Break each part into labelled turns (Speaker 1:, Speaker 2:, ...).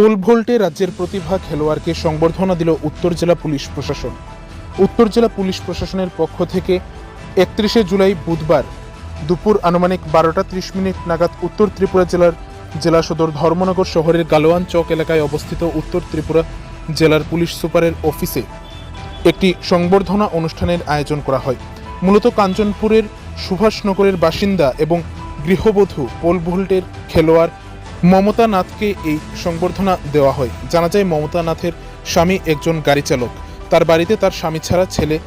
Speaker 1: Pole ভোল্টে রাজ্যের প্রতিভা খেলোয়াড়কে সংবর্ধনা দিল উত্তর জেলা পুলিশ প্রশাসন। উত্তর জেলা পুলিশ প্রশাসনের পক্ষ থেকে একত্রিশে জুলাই বুধবার দুপুর আনুমানিক বারোটা ত্রিশ মিনিট নাগাদ উত্তর ত্রিপুরা জেলার জেলা সদর ধর্মনগর শহরের গালোয়ান চক এলাকায় অবস্থিত উত্তর ত্রিপুরা জেলার পুলিশ সুপারের অফিসে একটি সংবর্ধনা অনুষ্ঠানের আয়োজন করা হয়। মূলত কাঞ্চনপুরের সুভাষনগরের বাসিন্দা এবং গৃহবধূ পোল ভোল্টের খেলোয়াড় মমতা নাথকে এই সংবর্ধনা দেওয়া হয়। জানা যায় মমতা নাথের স্বামী একজন গাড়ি চালক। তার বাড়িতে তার স্বামী ছাড়া ছেলে,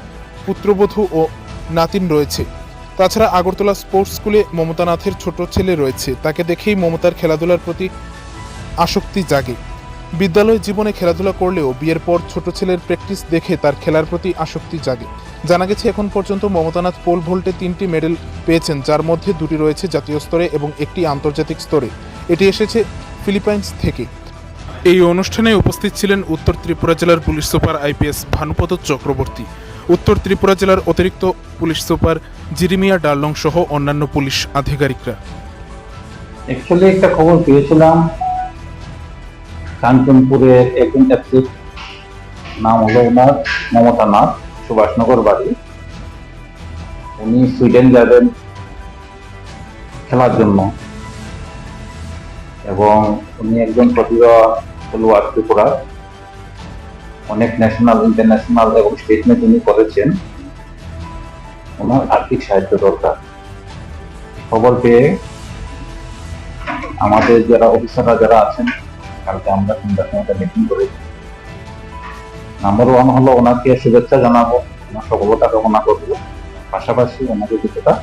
Speaker 1: পুত্রবধূ ও নাতিন রয়েছে। তাছাড়া আগরতলা স্পোর্টস স্কুলে মমতা নাথের ছোট ছেলে রয়েছে। তাকে দেখেই মমতার খেলাধুলার প্রতি আসক্তি জাগে। বিদ্যালয় জীবনে খেলাধুলা করলেও বিয়ের পর ছোট ছেলের প্র্যাকটিস দেখে তার খেলার প্রতি আসক্তি জাগে। জানা গেছে, এখন পর্যন্ত মমতানাথ পোল ভোল্টে তিনটি মেডেল পেয়েছেন, যার মধ্যে দুটি রয়েছে জাতীয় স্তরে এবং একটি আন্তর্জাতিক স্তরে। এটি এসেছে ফিলিপাইন্স থেকে। এই অনুষ্ঠানে উপস্থিত ছিলেন উত্তর ত্রিপুরা জেলার police super IPS Bhanupada Chakraborty উত্তর ত্রিপুরা জেলার অতিরিক্ত পুলিশ সুপার জিরিমিয়া ডার্লং সহ অন্যান্য পুলিশ আধিকারিকরা।
Speaker 2: অ্যাকচুয়ালি একটা খবর পেয়েছিলাম। কাঞ্চনপুরের একজন অ্যাথলিট নাম হলো ওনার মমতা নাথ সুভাষনগর বাড়ি। উনি সুইডেন যাবেন খেলার জন্য। এবং উনি একজন প্রতিভা খেলোয়াড় ত্রিপুরার অনেক ন্যাশনাল ইন্টারন্যাশনাল এবং স্টেট উনি করেছেন। ওনার আর্থিক সাহায্য দরকার। খবর পেয়ে আমাদের যারা অফিসাররা যারা আছেন, কালকে আমরা সন্ধ্যার সময় মিটিং করেছি নাম্বার ওয়ান হলো ওনাকে শুভেচ্ছা জানাব, ওনার সফলতা কামনা করব। পাশাপাশি ওনাকে কিছুটা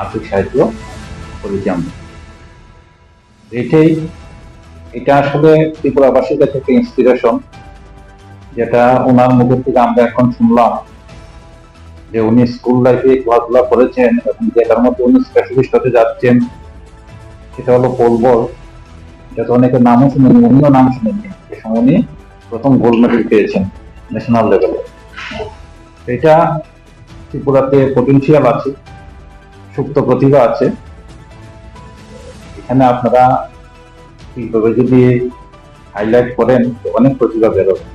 Speaker 2: আর্থিক সাহায্য করেছি আমরা। এটাই, এটা আসলে ত্রিপুরাবাসীর কাছে একটা ইন্সপিরেশন যেটা ওনার মুখের থেকে আমরা এখন শুনলাম যে উনি স্কুল লাইফে খেলাধুলা করেছেন এবং যেটার মধ্যে উনি স্পেশালিস্ট হতে যাচ্ছেন, সেটা হলো পোল বল এটা তো অনেকের নামও শুনেনি উনিও নাম শুনেননি। যে সময় উনি প্রথম গোল্ড মেডেল পেয়েছেন ন্যাশনাল লেভেলে এটা ত্রিপুরাতে পটেন্সিয়াল আছে, সুপ্ত প্রতিভা আছে। এখানে আপনারা এইভাবে যদি হাইলাইট করেন অনেক প্রতিভা বেরোবে